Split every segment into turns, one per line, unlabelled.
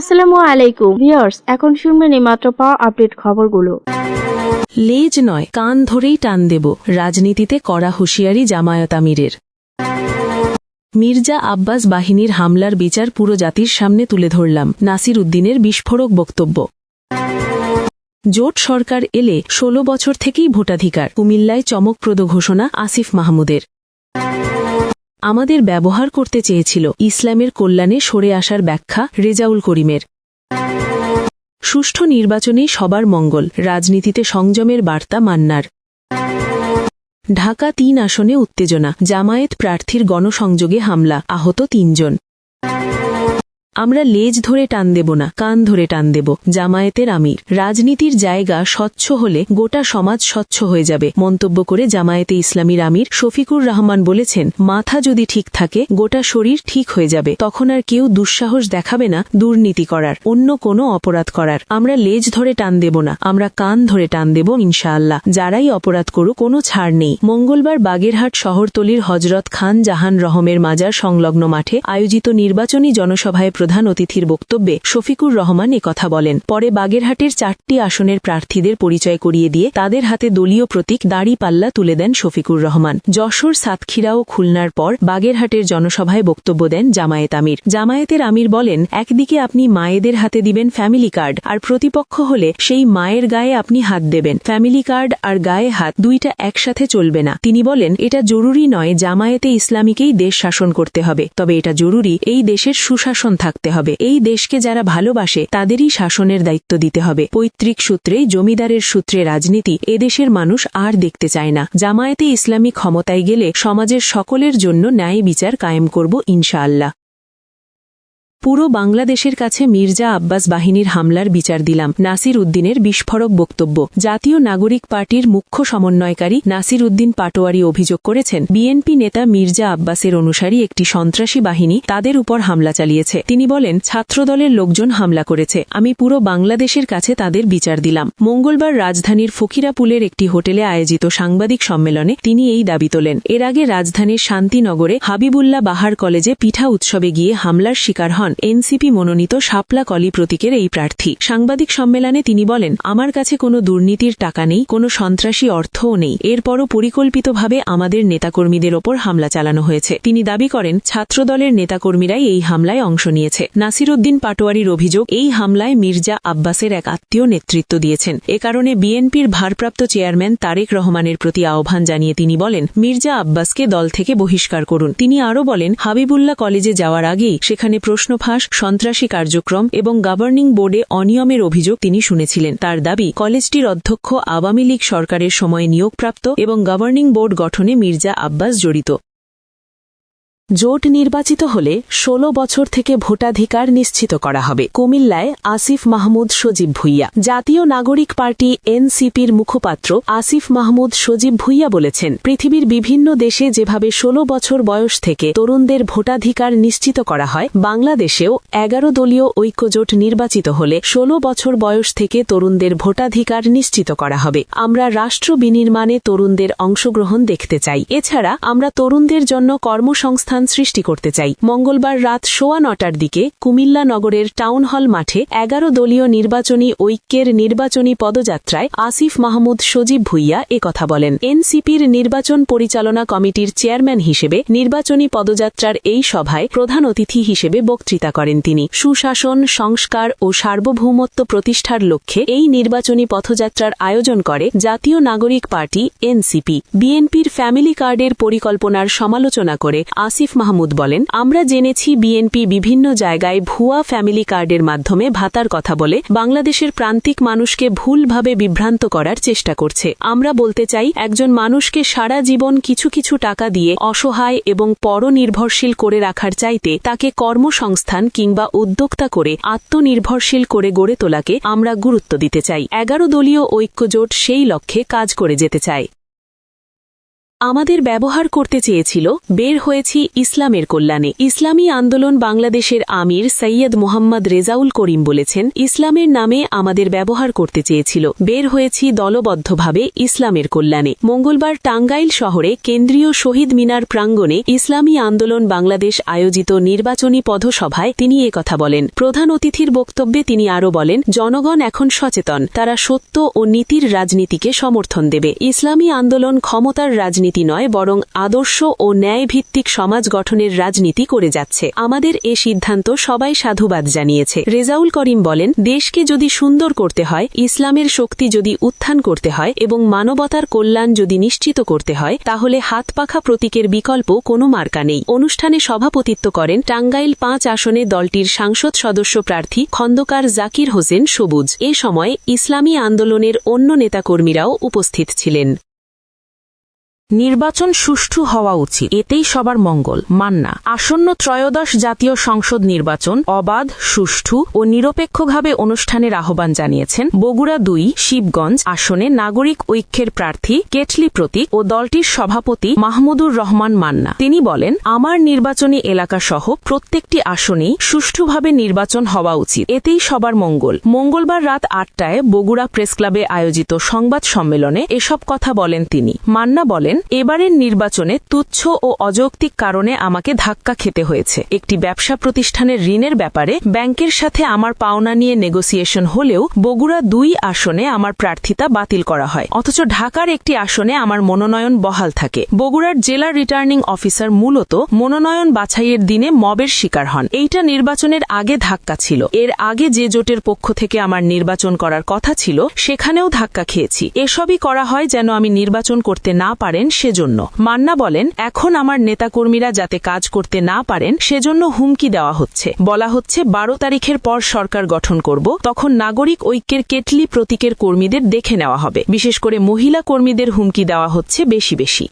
আসসালামু আলাইকুম। ভিউয়ার্স, এখন শুনবেন মাত্র পাওয়া আপডেট খবরগুলো।
লেজ নয়, কান ধরেই টান দেব, রাজনীতিতে কড়া হুঁশিয়ারি জামায়াত আমিরের। মির্জা আব্বাস বাহিনীর হামলার বিচার পুরো জাতির সামনে তুলে ধরলাম, নাসির উদ্দিনের বিস্ফোরক বক্তব্য। জোট সরকার এলে ১৬ বছর থেকেই ভোটাধিকার, কুমিল্লায় চমকপ্রদ ঘোষণা আসিফ মাহমুদের। আমাদের ব্যবহার করতে চেয়েছিল। ইসলামের কল্যাণে সরে আসার ব্যাখ্যা রেজাউল করিমের। সুষ্ঠু নির্বাচনেই সবার মঙ্গল, রাজনীতিতে সংযমের বার্তা মান্নার। ঢাকা তিন আসনে উত্তেজনা, জামায়েত প্রার্থীর গণসংযোগে হামলা, আহত তিনজন। আমরা লেজ ধরে টান দেব না, কান ধরে টান দেব, জামায়াতের আমির। রাজনীতির জায়গা স্বচ্ছ হলে গোটা সমাজ স্বচ্ছ হয়ে যাবে, মন্তব্য করে জামায়াতে ইসলামীর আমির শফিকুর রহমান বলেছেন, মাথা যদি ঠিক থাকে, গোটা শরীর ঠিক হয়ে যাবে, তখন আর কেউ দুঃসাহস দেখাবে না দুর্নীতি করার, অন্য কোনো অপরাধ করার। আমরা লেজ ধরে টান দেব না, আমরা কান ধরে টান দেব ইনশাআল্লাহ। যারাই অপরাধ করুক, কোনো ছাড় নেই। মঙ্গলবার বাগেরহাট শহরতলির হজরত খান জাহান রহমের মাজার সংলগ্ন মাঠে আয়োজিত নির্বাচনী জনসভায় প্রধান অতিথির বক্তব্যে শফিকুর রহমান কথা বলেন। পরে বাগেরহাটের চারটি আসনের প্রার্থীদের পরিচয় করিয়ে দিয়ে তাদের হাতে দলীয় প্রতীক দাড়ি পাল্লা তুলে দেন শফিকুর রহমান। যশোর, সাতক্ষীরা ও খুলনার পর বাগেরহাটের জনসভায় বক্তব্য দেন জামায়েত আমির। জামায়াতের আমির বলেন, একদিকে আপনি মায়েদের হাতে দিবেন ফ্যামিলি কার্ড, আর প্রতিপক্ষ হলে সেই মায়ের গায়ে আপনি হাত দেবেন। ফ্যামিলি কার্ড আর গায়ে হাত দুইটা একসাথে চলবে না। তিনি বলেন, এটা জরুরি নয়, জামায়েতে ইসলামীকেই দেশ শাসন করতে হবে। তবে এটা জরুরি, এই দেশের সুশাসন থাকতে হবে। এই দেশকে যারা ভালোবাসে, তাদেরই শাসনের দায়িত্ব দিতে হবে। পৈতৃক সূত্রে, জমিদারের সূত্রে রাজনীতি এদেশের মানুষ আর দেখতে চায় না। জামায়াতে ইসলামী ক্ষমতায় গেলে সমাজের সকলের জন্য ন্যায় বিচার কায়েম করব ইনশাআল্লাহ। পুরো বাংলাদেশের কাছে মির্জা আব্বাস বাহিনীর হামলার বিচার দিলাম, নাসির উদ্দিনের বিস্ফোরক বক্তব্য। জাতীয় নাগরিক পার্টির মুখ্য সমন্বয়কারী নাসির উদ্দিন পাটোয়ারি অভিযোগ করেছেন, বিএনপি নেতা মির্জা আব্বাসের অনুসারী একটি সন্ত্রাসী বাহিনী তাদের উপর হামলা চালিয়েছে। তিনি বলেন, ছাত্রদলের লোকজন হামলা করেছে, আমি পুরো বাংলাদেশের কাছে তাদের বিচার দিলাম। মঙ্গলবার রাজধানীর ফকিরাপুলের একটি হোটেলে আয়োজিত সাংবাদিক সম্মেলনে তিনি এই দাবি তোলেন। এর আগে রাজধানীর শান্তিনগরে হাবিবুল্লাহ বাহার কলেজে পিঠা উৎসবে গিয়ে হামলার শিকার হন। এনসিপি মনোনীত শাপলা কলি প্রতীকের এই প্রার্থী। সাংবাদিক সম্মেলনে তিনি বলেন, আমার কাছে কোনো দুর্নীতির টাকা নেই, কোনো সন্ত্রাসী অর্থও নেই। এরপরও পরিকল্পিতভাবে আমাদের নেতাকর্মীদের ওপর হামলা চালানো হয়েছে। তিনি দাবি করেন, ছাত্রদলের নেতাকর্মীরাই এই হামলায় অংশ নিয়েছে। নাসিরুদ্দিন পাটোয়ারির অভিযোগ, এই হামলায় মির্জা আব্বাসের এক আত্মীয় নেতৃত্ব দিয়েছেন। এ কারণে বিএনপির ভারপ্রাপ্ত চেয়ারম্যান তারেক রহমানের প্রতি আহ্বান জানিয়ে তিনি বলেন, মির্জা আব্বাসকে দল থেকে বহিষ্কার করুন। তিনি আরও বলেন, হাবিবুল্লাহ কলেজে যাওয়ার আগেই সেখানে প্রশ্ন ফাঁস সন্ত্রাসী কার্যক্রম এবং গভর্নিং বোর্ডে অনিয়মের অভিযোগ তিনি শুনেছিলেন। তার দাবি, কলেজটির অধ্যক্ষ আওয়ামী লীগ সরকারের সময়ে নিয়োগপ্রাপ্ত এবং গভর্নিং বোর্ড গঠনে মির্জা আব্বাস জড়িত। জোট নির্বাচিত হলে ১৬ বছর থেকে ভোটাধিকার নিশ্চিত করা হবে। কুমিল্লায় আসিফ মাহমুদ, সজীব ভুইয়া। জাতীয় নাগরিক পার্টি এনসিপির মুখপাত্র আসিফ মাহমুদ, সজীব ভুইয়া বলেছেন, পৃথিবীর বিভিন্ন দেশে যেভাবে ১৬ বছর বয়স থেকে তরুণদের ভোটাধিকার নিশ্চিত করা হয়, বাংলাদেশেও এগারো দলীয় ঐক্যজোট নির্বাচিত হলে ১৬ বছর বয়স থেকে তরুণদের ভোটাধিকার নিশ্চিত করা হবে। আমরা রাষ্ট্র বিনির্মাণে তরুণদের অংশগ্রহণ দেখতে চাই। এছাড়া আমরা তরুণদের জন্য কর্মসংস্থান সৃষ্টি করতে চাই। মঙ্গলবার রাত সোয়া নটার দিকে কুমিল্লা নগরের টাউন হল মাঠে এগারো দলীয় নির্বাচনী ঐক্যের নির্বাচনী পদযাত্রায় আসিফ মাহমুদ, সজীব ভুইয়া কথা বলেন। এনসিপির নির্বাচন পরিচালনা কমিটির চেয়ারম্যান হিসেবে নির্বাচনী পদযাত্রার এই সভায় প্রধান অতিথি হিসেবে বক্তৃতা করেন তিনি। সুশাসন, সংস্কার ও সার্বভৌমত্ব প্রতিষ্ঠার লক্ষ্যে এই নির্বাচনী পথযাত্রার আয়োজন করে জাতীয় নাগরিক পার্টি, এনসিপি। বিএনপির ফ্যামিলি কার্ডের পরিকল্পনার সমালোচনা করে আসিফ মাহমুদ বলেন, আমরা জেনেছি বিএনপি বিভিন্ন জায়গায় ভুয়া ফ্যামিলি কার্ডের মাধ্যমে ভাতার কথা বলে বাংলাদেশের প্রান্তিক মানুষকে ভুলভাবে বিভ্রান্ত করার চেষ্টা করছে। আমরা বলতে চাই, একজন মানুষকে সারা জীবন কিছু কিছু টাকা দিয়ে অসহায় এবং পরনির্ভরশীল করে রাখার চাইতে তাকে কর্মসংস্থান কিংবা উদ্যোক্তা করে আত্মনির্ভরশীল করে গড়ে তোলাকে আমরা গুরুত্ব দিতে চাই। এগারো দলীয় ঐক্যজোট সেই লক্ষ্যে কাজ করে যেতে চায়।
আমাদের ব্যবহার করতে চেয়েছিল, বের হয়েছি ইসলামের কল্যাণে। ইসলামী আন্দোলন বাংলাদেশের আমির সৈয়দ মোহাম্মদ রেজাউল করিম বলেছেন, ইসলামের নামে আমাদের ব্যবহার করতে চেয়েছিল, বের হয়েছি দলবদ্ধভাবে ইসলামের কল্যাণে। মঙ্গলবার টাঙ্গাইল শহরে কেন্দ্রীয় শহীদ মিনার প্রাঙ্গণে ইসলামী আন্দোলন বাংলাদেশ আয়োজিত নির্বাচনী পথসভায় তিনি কথা বলেন। প্রধান অতিথির বক্তব্যে তিনি আরও বলেন, জনগণ এখন সচেতন, তারা সত্য ও নীতির রাজনীতিকে সমর্থন দেবে। ইসলামী আন্দোলন ক্ষমতার রাজনীতি নয়, বরং আদর্শ ও ন্যায়ভিত্তিক সমাজ গঠনের রাজনীতি করে যাচ্ছে। আমাদের এ সিদ্ধান্ত সবাই সাধুবাদ জানিয়েছে। রেজাউল করিম বলেন, দেশকে যদি সুন্দর করতে হয়, ইসলামের শক্তি যদি উত্থান করতে হয় এবং মানবতার কল্যাণ যদি নিশ্চিত করতে হয়, তাহলে হাতপাখা প্রতীকের বিকল্প কোনো মার্কা নেই। অনুষ্ঠানে সভাপতিত্ব করেন টাঙ্গাইল পাঁচ আসনে দলটির সাংসদ সদস্য প্রার্থী খন্দকার জাকির হোসেন সবুজ। এ সময় ইসলামী আন্দোলনের অন্য নেতাকর্মীরাও উপস্থিত ছিলেন।
নির্বাচন সুষ্ঠু হওয়া উচিত। এতেই সবার মঙ্গল। মান্না, আসন্ন ত্রয়োদশ জাতীয় সংসদ নির্বাচন অবাধ, সুষ্ঠু ও নিরপেক্ষভাবে অনুষ্ঠানের আহ্বান জানিয়েছেন বগুড়া দুই, শিবগঞ্জ আসনে নাগরিক ঐক্যের প্রার্থী কেটলি প্রতীক ও দলটির সভাপতি মাহমুদুর রহমান মান্না। তিনি বলেন, আমার নির্বাচনী এলাকা সহ প্রত্যেকটি আসনেই সুষ্ঠুভাবে নির্বাচন হওয়া উচিত। এতেই সবার মঙ্গল। মঙ্গলবার রাত আটটায় বগুড়া প্রেস ক্লাবে আয়োজিত সংবাদ সম্মেলনে এসব কথা বলেন তিনি। মান্না বলেন এবারের নির্বাচনে তুচ্ছ ও অযৌক্তিক কারণে আমাকে ধাক্কা খেতে হয়েছে। একটি ব্যবসা প্রতিষ্ঠানের ঋণের ব্যাপারে ব্যাংকের সাথে আমার পাওনা নিয়ে নেগোসিয়েশন হলেও বগুড়া দুই আসনে আমার প্রার্থিতা বাতিল করা হয়। অথচ ঢাকার একটি আসনে আমার মনোনয়ন বহাল থাকে। বগুড়ার জেলা রিটার্নিং অফিসার মূলত মনোনয়ন বাছাইয়ের দিনে মবের শিকার হন। এইটা নির্বাচনের আগে ধাক্কা ছিল। এর আগে যে জোটের পক্ষ থেকে আমার নির্বাচন করার কথা ছিল, সেখানেও ধাক্কা খেয়েছি। এসবই করা হয় যেন আমি নির্বাচন করতে না পারেন সেজন্য। মান্না বলেন, এখন আমার নেতাকর্মীরা যাতে কাজ করতে না পারেন, সেজন্য হুমকি দেওয়া হচ্ছে। বলা হচ্ছে, বারো তারিখের পর সরকার গঠন করব, তখন নাগরিক ঐক্যের কেটলি প্রতীকের কর্মীদের দেখে নেওয়া হবে। বিশেষ করে মহিলা কর্মীদের হুমকি দেওয়া হচ্ছে বেশি বেশি।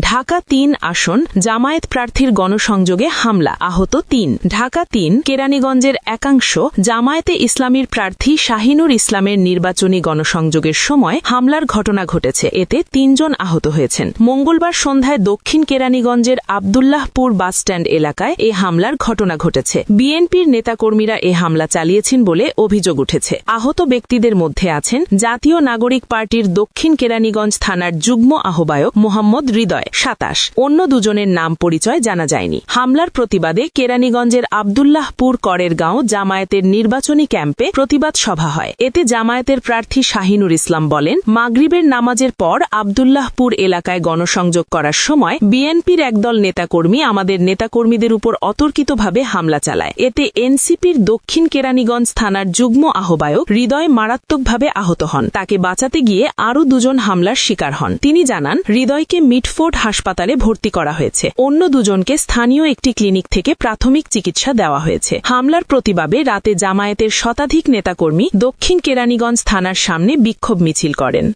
ঢাকা তিন আসন জামায়াত প্রার্থীর গণসংযোগে হামলা, আহত তিন। ঢাকা তিন, কেরানীগঞ্জের একাংশ জামায়াতে ইসলামীর প্রার্থী শাহিনুর ইসলামের নির্বাচনী গণসংযোগের সময় হামলার ঘটনা ঘটেছে। এতে তিনজন আহত হয়েছেন। মঙ্গলবার সন্ধ্যায় দক্ষিণ কেরানীগঞ্জের আবদুল্লাহপুর বাসস্ট্যান্ড এলাকায় এ হামলার ঘটনা ঘটেছে। বিএনপির নেতাকর্মীরা এ হামলা চালিয়েছেন বলে অভিযোগ উঠেছে। আহত ব্যক্তিদের মধ্যে আছেন জাতীয় নাগরিক পার্টির দক্ষিণ কেরানীগঞ্জ থানার যুগ্ম আহ্বায়ক মোহাম্মদ হৃদয়। সাতাশ। অন্য দুজনের নাম পরিচয় জানা যায়নি। হামলার প্রতিবাদে কেরানীগঞ্জের আবদুল্লাহপুর করের গাঁও জামায়াতের নির্বাচনী ক্যাম্পে প্রতিবাদ সভা হয়। এতে জামায়াতের প্রার্থী শাহিনুর ইসলাম বলেন, মাগরিবের নামাজের পর আবদুল্লাহপুর এলাকায় গণসংযোগ করার সময় বিএনপির একদল নেতাকর্মী আমাদের নেতাকর্মীদের উপর অতর্কিতভাবে হামলা চালায়। এতে এনসিপির দক্ষিণ কেরানীগঞ্জ থানার যুগ্ম আহ্বায়ক হৃদয় মারাত্মকভাবে আহত হন। তাকে বাঁচাতে গিয়ে আরও দুজন হামলার শিকার হন। তিনি জানান, হৃদয়কে মিটফোর্ড হাসপাতালে ভর্তি করা হয়েছে। অন্য দুজনকে স্থানীয় একটি ক্লিনিক থেকে প্রাথমিক চিকিৎসা দেওয়া হয়েছে। হামলার প্রতিবাদে রাতে জামায়াতের শতাধিক নেতাকর্মী দক্ষিণ কেরানীগঞ্জ থানার সামনে বিক্ষোভ মিছিল করেন।